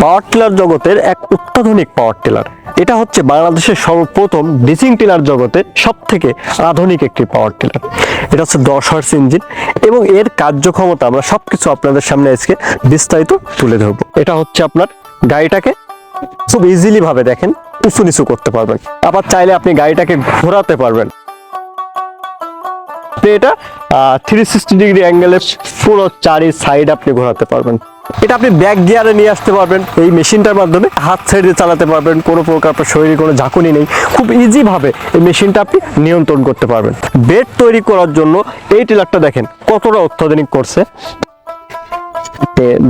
Power tiller জগতের এক অত্যাধুনিক পাওয়ার টিলার এটা হচ্ছে বাংলাদেশের সর্বপ্রথম ডিসিং টিলার জগতে সব থেকে আধুনিক একটি পাওয়ার টিলার এটা হচ্ছে দশ হার্স ইঞ্জিন এবং এর কার্যক্ষমতা আমরা সবকিছু আপনাদের সামনে আজকে বিস্তারিত তুলে ধরবো। এটা হচ্ছে আপনার গাড়িটাকে খুব ইজিলি ভাবে দেখেন, উঁচু নিচু করতে পারবেন। আবার চাইলে আপনি গাড়িটাকে ঘোরাতে পারবেন। এটা থ্রি সিক্সটি ডিগ্রি অ্যাঙ্গেলে পুরো চারি সাইড আপনি ঘোরাতে পারবেন। এটা আপনি ব্যাক গিয়ারে নিয়ে আসতে পারবেন, এই মেশিনটার মাধ্যমে হাত ছেড়ে চালাতে পারবেন, কোনো প্রকার আপনার শরীরে কোনো ঝাঁকুনি নেই। খুব ইজিভাবে এই মেশিনটা আপনি নিয়ন্ত্রণ করতে পারবেন। বেড তৈরি করার জন্য এই টিলারটা দেখেন, কতটা অত্যাধুনিক করছে।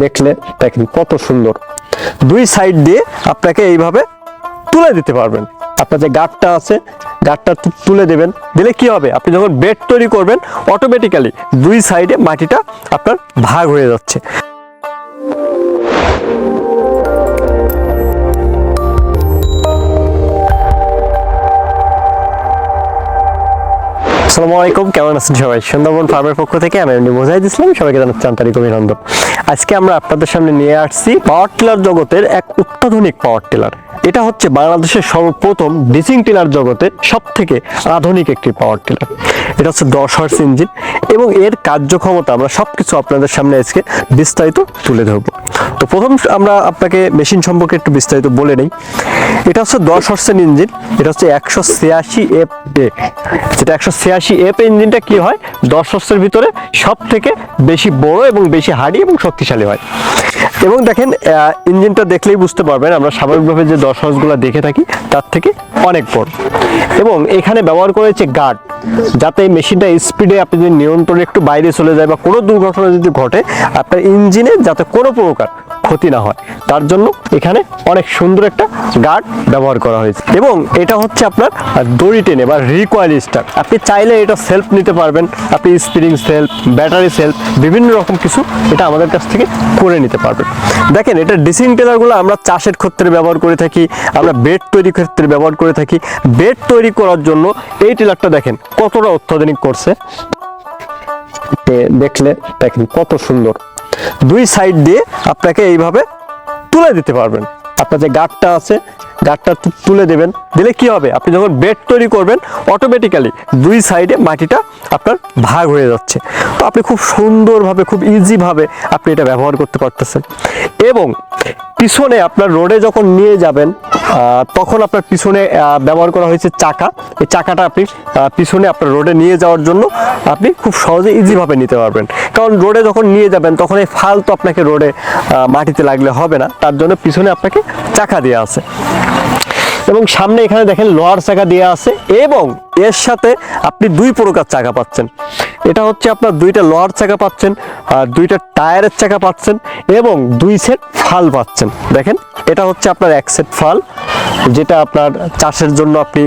দেখলে দেখেন কত সুন্দর। দুই সাইড দিয়ে আপনাকে এইভাবে তুলে দিতে পারবেন। আপনার যে গাঠটা আছে গাঠটা তুলে দেবেন। দিলে কি হবে? আপনি যখন বেড তৈরি করবেন অটোমেটিক্যালি দুই সাইডে মাটিটা আপনার ভাগ হয়ে যাচ্ছে। আসসালামু আলাইকুম, কেমন আছেন সবাই? সুন্দরবন ফার্মের পক্ষ থেকে আমি এমনি বোঝাই দিচ্ছিলাম সবাইকে জানাচ্ছি আন্তরিক অভিনন্দন। আজকে আমরা আপনাদের সামনে নিয়ে আসছি পাওয়ার টিলার জগতের এক অত্যাধুনিক পাওয়ার টিলার এটা হচ্ছে বাংলাদেশের সর্বপ্রথম ডিসিং টিলার জগতে সব থেকে আধুনিক একটি পাওয়ার টিলার এটা হচ্ছে দশ হার্স ইঞ্জিন এবং এর কার্যক্ষমতা আমরা সবকিছু আপনাদের সামনে আজকে বিস্তারিত তুলে ধরবো। তো প্রথম আমরা আপনাকে মেশিন সম্পর্কে একটু বিস্তারিত বলে নেই। এটা হচ্ছে দশ হর্সের ইঞ্জিন, এটা হচ্ছে একশো ছিয়াশি এফ এ। যেটা একশো ছিয়াশি এফ ইঞ্জিনটা কি হয়? দশ হর্সের ভিতরে সব থেকে বেশি বড় এবং বেশি হাড়ি এবং শক্তিশালী হয়। এবং দেখেন ইঞ্জিনটা দেখলেই বুঝতে পারবেন, আমরা স্বাভাবিকভাবে যে দশ হর্সগুলো দেখে থাকি, তার থেকে অনেক বড়। এবং এখানে ব্যবহার করেছে গার্ড, যাতে এই মেশিনটা স্পিডে আপনি যদি নিয়ন্ত্রণে একটু বাইরে চলে যায় বা কোনো দুর্ঘটনা যদি ঘটে, আপনার ইঞ্জিনে যাতে কোনো প্রকার ক্ষতি না হয়। তার জন্য এখানে অনেক সুন্দর একটা গার্ড ব্যবহার করা হয়েছে। এবং এটা হচ্ছে আপনার দড়ি টেনে বা রিকয়েল স্টার আপনি চাইলে এটা সেলফ নিতে পারবেন। আপনি স্পিরিং সেলফ ব্যাটারি সেলফ বিভিন্ন রকম কিছু এটা আমাদের কাছ থেকে করে নিতে পারবেন। দেখেন, এটা ডিসিং টেলারগুলো আমরা চাষের ক্ষেত্রে ব্যবহার করে থাকি, আমরা বেড তৈরি ক্ষেত্রে ব্যবহার করে থাকি। বেড তৈরি করার জন্য এই টেলারটা দেখেন কতটা অত্যাধুনিক করছে। দেখলে দেখেন কত সুন্দর। দুই সাইড দিয়ে আপনাকে এইভাবে তুলে দিতে পারবেন। আপনার যে গাঠটা আছে গাঠটা তুলে দেবেন। দিলে কি হবে? আপনি যখন বেড তৈরি করবেন অটোমেটিক্যালি দুই সাইডে মাটিটা আপনার ভাগ হয়ে যাচ্ছে। তো আপনি খুব সুন্দরভাবে, খুব ইজিভাবে আপনি এটা ব্যবহার করতে পারতেছেন। এবং পিছনে আপনার রোডে যখন নিয়ে যাবেন তখন আপনার পিছনে ব্যবহার করা হয়েছে চাকা। এই চাকাটা আপনি পিছনে আপনার রোডে নিয়ে যাওয়ার জন্য আপনি খুব সহজে ইজিভাবে নিতে পারবেন। কারণ রোডে যখন নিয়ে যাবেন, তখন এই ফাল তো আপনাকে রোডে মাটিতে লাগলে হবে না। তার জন্য পিছনে আপনাকে চাকা দেওয়া আছে। এবং সামনে এখানে দেখেন লোহার চাকা দেওয়া আছে এবং এর সাথে আপনি দুই প্রকার চাকা পাচ্ছেন। এটা হচ্ছে আপনার দুইটা লোহার চাকা পাচ্ছেন, আর দুইটা টায়ারের চাকা পাচ্ছেন এবং দুই সেট ফাল পাচ্ছেন। দেখেন, এটা হচ্ছে আপনার এক সেট ফাল। যেটা আপনার চাষের জন্য আপনি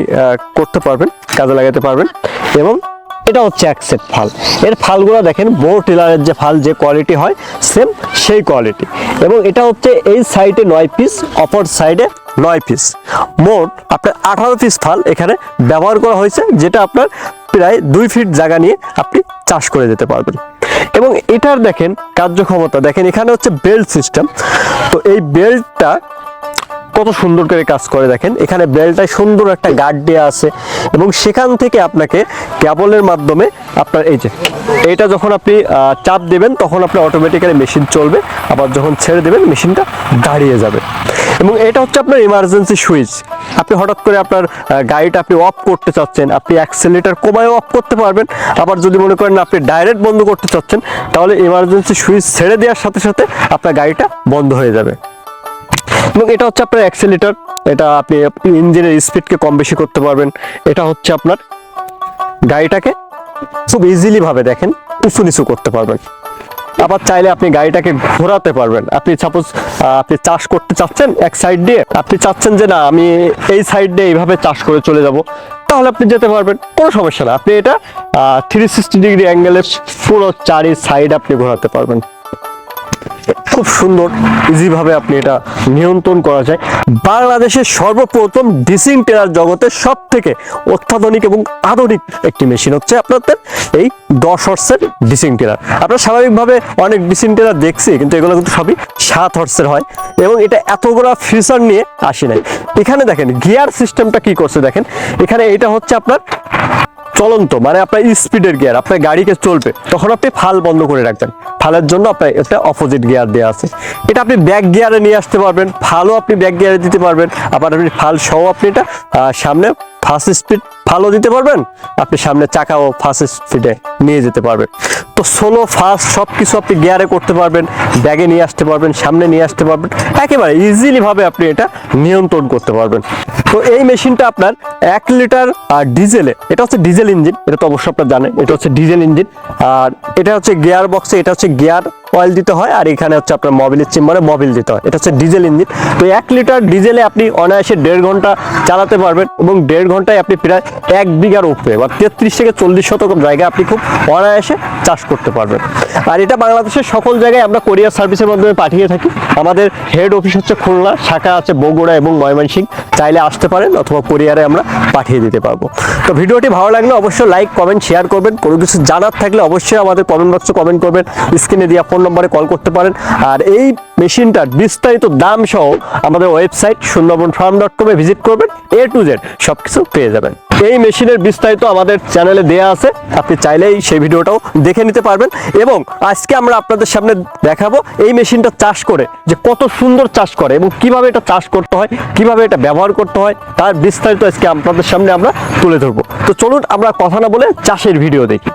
করতে পারবেন, কাজে লাগাতে পারবেন। এবং এটা হচ্ছে এক সেট ফাল। এর ফালগুলো দেখেন, বড় টিলারের যে ফাল, যে কোয়ালিটি হয় সেম সেই কোয়ালিটি এবং এটা হচ্ছে এই সাইডে নয় পিস অপর সাইডে নয় পিস মোট আপনার আঠারো পিস ফাল এখানে ব্যবহার করা হয়েছে, যেটা আপনার প্রায় দুই ফিট জায়গা নিয়ে আপনি চাষ করে যেতে পারবেন। এবং এটার দেখেন কার্যক্ষমতা, দেখেন এখানে হচ্ছে বেল্ট সিস্টেম তো এই বেল্টটা কত সুন্দর করে কাজ করে দেখেন। এখানে বেলটায় সুন্দর একটা গার্ড দেওয়া আছে এবং সেখান থেকে আপনাকে কেবলের মাধ্যমে আপনার এই যে এটা যখন আপনি চাপ দেবেন তখন আপনার অটোমেটিক্যালি মেশিন চলবে, আবার যখন ছেড়ে দেবেন মেশিনটা দাঁড়িয়ে যাবে। এবং এটা হচ্ছে আপনার ইমার্জেন্সি সুইচ আপনি হঠাৎ করে আপনার গাড়িটা আপনি অফ করতে চাচ্ছেন, আপনি অ্যাক্সেলেটার কমায় অফ করতে পারবেন, আবার যদি মনে করেন আপনি ডাইরেক্ট বন্ধ করতে চাচ্ছেন, তাহলে ইমার্জেন্সি সুইচ ছেড়ে দেওয়ার সাথে সাথে আপনার গাড়িটা বন্ধ হয়ে যাবে। এবং এটা হচ্ছে আপনার অ্যাক্সেলেটার এটা আপনি ইঞ্জিনের স্পিডকে কম বেশি করতে পারবেন। এটা হচ্ছে আপনার গাড়িটাকে খুব ইজিলিভাবে দেখেন, উঁচু নিচু করতে পারবেন। আবার চাইলে আপনি গাড়িটাকে ঘোরাতে পারবেন। আপনি সাপোজ আপনি চাষ করতে চাচ্ছেন এক সাইড দিয়ে, আপনি চাচ্ছেন যে না, আমি এই সাইড দিয়ে এইভাবে চাষ করে চলে যাব, তাহলে আপনি যেতে পারবেন। কোনো সমস্যা না। আপনি এটা থ্রি সিক্সটি ডিগ্রি অ্যাঙ্গেলে পুরো চারি সাইড আপনি ঘোরাতে পারবেন। খুব সুন্দর ইজিভাবে আপনি এটা নিয়ন্ত্রণ করা যায়। বাংলাদেশের সর্বপ্রথম ডিসিং টেলার জগতের সব থেকে অত্যাধুনিক এবং আধুনিক একটি মেশিন হচ্ছে আপনাদের এই দশ হর্সের ডিসিং টেলার। আমরা স্বাভাবিকভাবে অনেক ডিসিং টেলার দেখছি, কিন্তু এগুলো কিন্তু সবই সাত হর্সের হয় এবং এটা এতগুলো ফিচার নিয়ে আসে নাই। এখানে দেখেন গিয়ার সিস্টেমটা কি করছে দেখেন। এখানে এটা হচ্ছে আপনার চলন্ত মানে আপনার স্পিডের গিয়ার আপনার গাড়িকে চলবে, তখন আপনি ফাল বন্ধ করে রাখবেন। ফালের জন্য আপনার একটা অপোজিট গিয়ার দেওয়া আছে। এটা আপনি ব্যাক গিয়ারে নিয়ে আসতে পারবেন, ফালও আপনি ব্যাক গিয়ারে দিতে পারবেন, আবার আপনি ফাল সহ আপনি এটা সামনে ফার্স্ট স্পিড ফালও দিতে পারবেন, আপনি সামনে চাকাও ফার্স্ট স্পিডে নিয়ে যেতে পারবেন। তো সোলো ফাস্ট সব কিছু আপনি গিয়ারে করতে পারবেন ব্যাগে নিয়ে আসতে পারবেন, সামনে নিয়ে আসতে পারবেন, একেবারে ইজিলিভাবে আপনি এটা নিয়ন্ত্রণ করতে পারবেন। তো এই মেশিনটা আপনার এক লিটার আর ডিজেলে এটা হচ্ছে ডিজেল ইঞ্জিন এটা তো অবশ্যই আপনার জানেন, এটা হচ্ছে ডিজেল ইঞ্জিন আর এটা হচ্ছে গিয়ার বক্সে এটা হচ্ছে গিয়ার অয়েল দিতে হয়, আর এখানে হচ্ছে আপনার মোবিলের চেম্বারে মোবিল দিতে হয়, এটা হচ্ছে ডিজেল ইঞ্জিন তো এক লিটার ডিজেলে আপনি অনায়াসে দেড় ঘণ্টা চালাতে পারবেন, এবং দেড় ঘন্টায় আপনি প্রায় এক বিঘার উপরে, বা তেত্রিশ থেকে চল্লিশ শতক জায়গায় আপনি খুব অনায়াসে চাষ করতে পারবেন। আর এটা বাংলাদেশের সকল জায়গায় আমরা কোরিয়ার সার্ভিসের মাধ্যমে পাঠিয়ে থাকি। আমাদের হেড অফিস হচ্ছে খুলনা, শাখা আছে বগুড়া এবং ময়মনসিংহ। চাইলে আসতে পারেন অথবা কোরিয়ারে আমরা পাঠিয়ে দিতে পারব। তো ভিডিওটি ভালো লাগলে অবশ্যই লাইক কমেন্ট শেয়ার করবেন। কোনো কিছু জানার থাকলে অবশ্যই আমাদের কমেন্ট বক্সে কমেন্ট করবেন। স্ক্রিনে দেওয়া ফোন নম্বরে কল করতে পারেন। আর এই মেশিনটার বিস্তারিত দাম সহ আমাদের ওয়েবসাইট সুন্দরবন ফার্ম ডট কমে ভিজিট করবেন। এ টু জেড সব কিছু পেয়ে যাবেন। এই মেশিনের বিস্তারিত আমাদের চ্যানেলে দেয়া আছে। আপনি চাইলেই সেই ভিডিওটাও দেখে নিতে পারবেন। এবং আজকে আমরা আপনাদের সামনে দেখাবো এই মেশিনটা চাষ করে, যে কত সুন্দর চাষ করে এবং কীভাবে এটা চাষ করতে হয়, কীভাবে এটা ব্যবহার করতে হয়, তার বিস্তারিত আজকে আপনাদের সামনে আমরা তুলে ধরবো। তো চলুন আমরা কথা না বলে চাষের ভিডিও দেখি।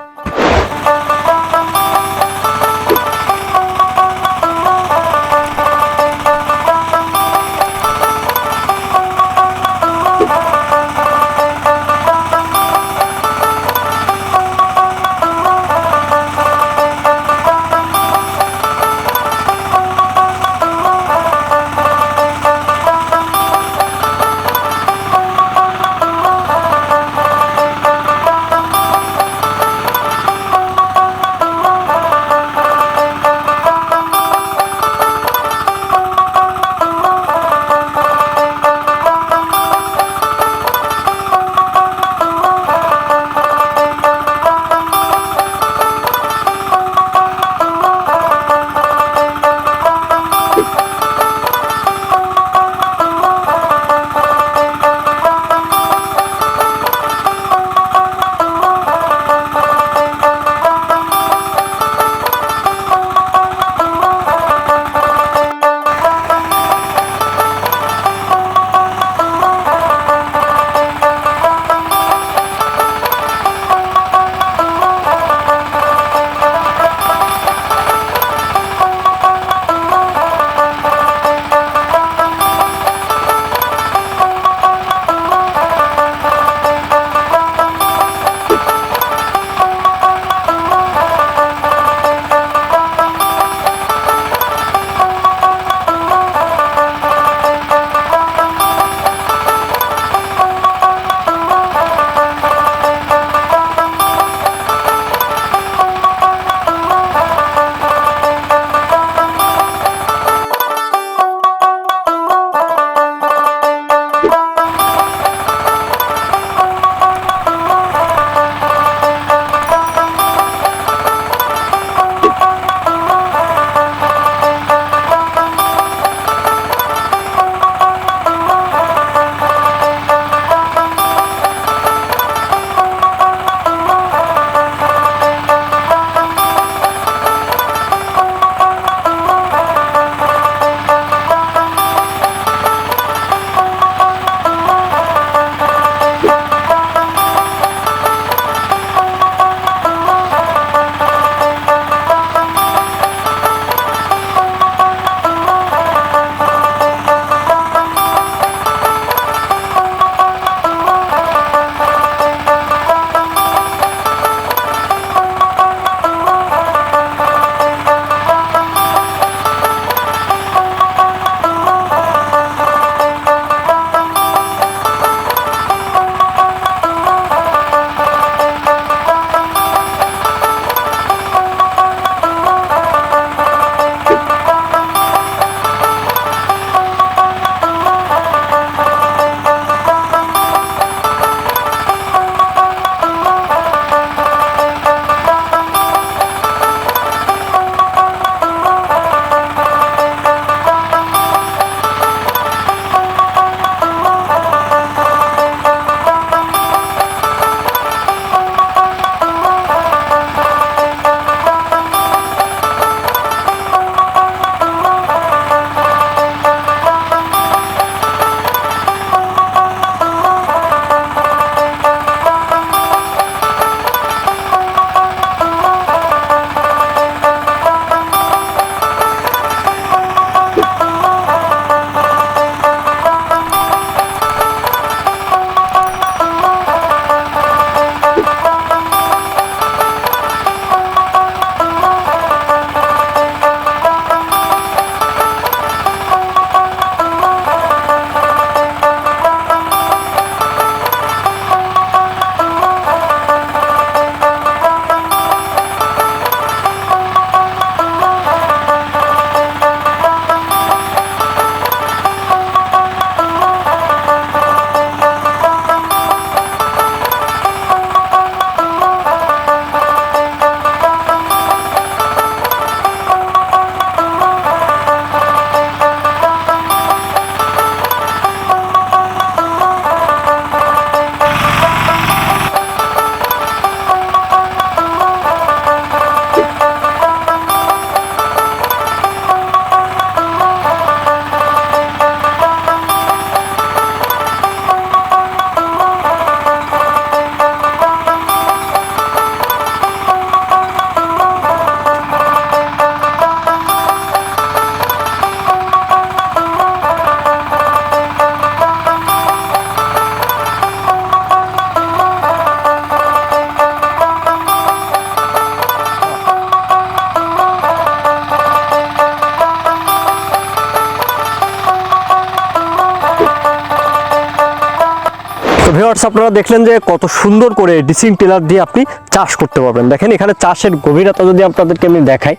তো ভিউয়ার্স আপনারা দেখলেন যে কত সুন্দর করে ডিসিং টিলার দিয়ে আপনি চাষ করতে পারবেন। দেখেন, এখানে চাষের গভীরতা যদি আপনাদেরকে আমি দেখাই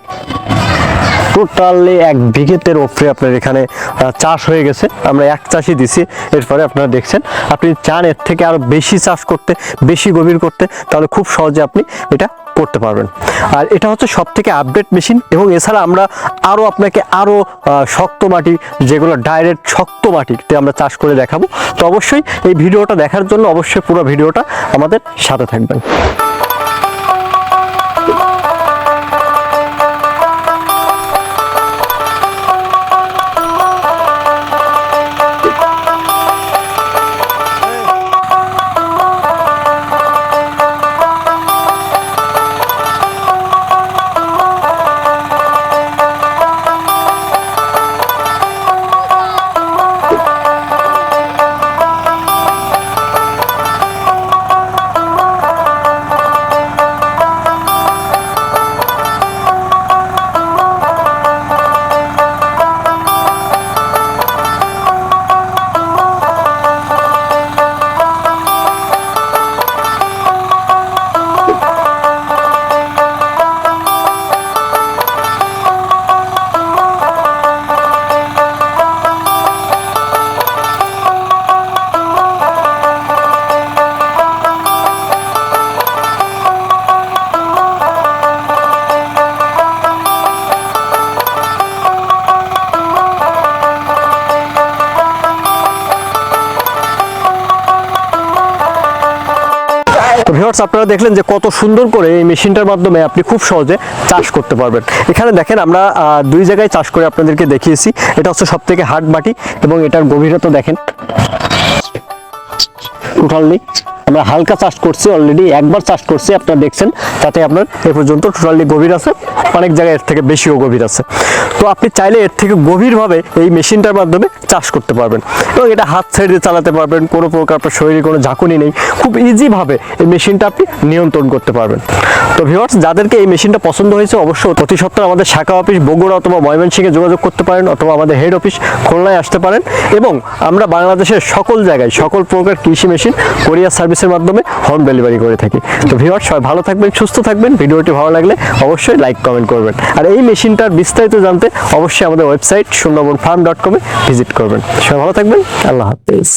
টোটালি এক বিঘেতের ওপরে আপনার এখানে চাষ হয়ে গেছে। আমরা এক চাষই দিছি, এরপরে আপনারা দেখছেন। আপনি চান এর থেকে আরও বেশি চাষ করতে, বেশি গভীর করতে, তাহলে খুব সহজে আপনি এটা করতে পারবেন। আর এটা হচ্ছে সব থেকে আপডেট মেশিন এবং এছাড়া আমরা আরও আপনাকে আরও শক্ত মাটি, যেগুলো ডাইরেক্ট শক্ত মাটিতে আমরা চাষ করে দেখাবো। তো অবশ্যই এই ভিডিওটা দেখার জন্য অবশ্যই পুরো ভিডিওটা আমাদের সাথে থাকবেন। ভিউয়ার্স আপনারা দেখলেন যে কত সুন্দর করে এই মেশিনটার মাধ্যমে আপনি খুব সহজে চাষ করতে পারবেন। এখানে দেখেন আমরা দুই জায়গায় চাষ করে আপনাদেরকে দেখিয়েছি। এটা হচ্ছে সব থেকে হার্ড মাটি এবং এটার গভীরতা দেখেন। টোটালি আমরা হালকা চাষ করছি অলরেডি একবার চাষ করছি, আপনারা দেখছেন, তাতে আপনার এ পর্যন্ত টোটালি গভীর আছে, অনেক জায়গায় এর থেকে বেশিও গভীর আছে। তো আপনি চাইলে এর থেকে গভীরভাবে এই মেশিনটার মাধ্যমে চাষ করতে পারবেন। এবং এটা হাত ছেড়ে দিয়ে চালাতে পারবেন, কোনো প্রকার আপনার শরীরে কোনো ঝাঁকুনি নেই, খুব ইজিভাবে এই মেশিনটা আপনি নিয়ন্ত্রণ করতে পারবেন। তো ভিউয়ার্স যাদেরকে এই মেশিনটা পছন্দ হয়েছে, অবশ্যই প্রতি সত্ত্বর আমাদের শাখা অফিস বগুড়া অথবা ময়মনসিংহে যোগাযোগ করতে পারেন, অথবা আমাদের হেড অফিস খুলনায় আসতে পারেন। এবং আমরা বাংলাদেশের সকল জায়গায়, সকল প্রকার কৃষি মেশিন কোরিয়ার সার্ভিসের মাধ্যমে হোম ডেলিভারি করে থাকি। তো ভিউয়ার সবাই ভালো থাকবেন, সুস্থ থাকবেন। ভিডিওটি ভালো লাগলে অবশ্যই লাইক কমেন্ট করবেন। আর এই মেশিনটার বিস্তারিত জানতে অবশ্যই আমাদের ওয়েবসাইট সুন্দরবন ফার্ম ডট কমে ভিজিট করবেন। সবাই ভালো থাকবেন। আল্লাহ হাফেজ।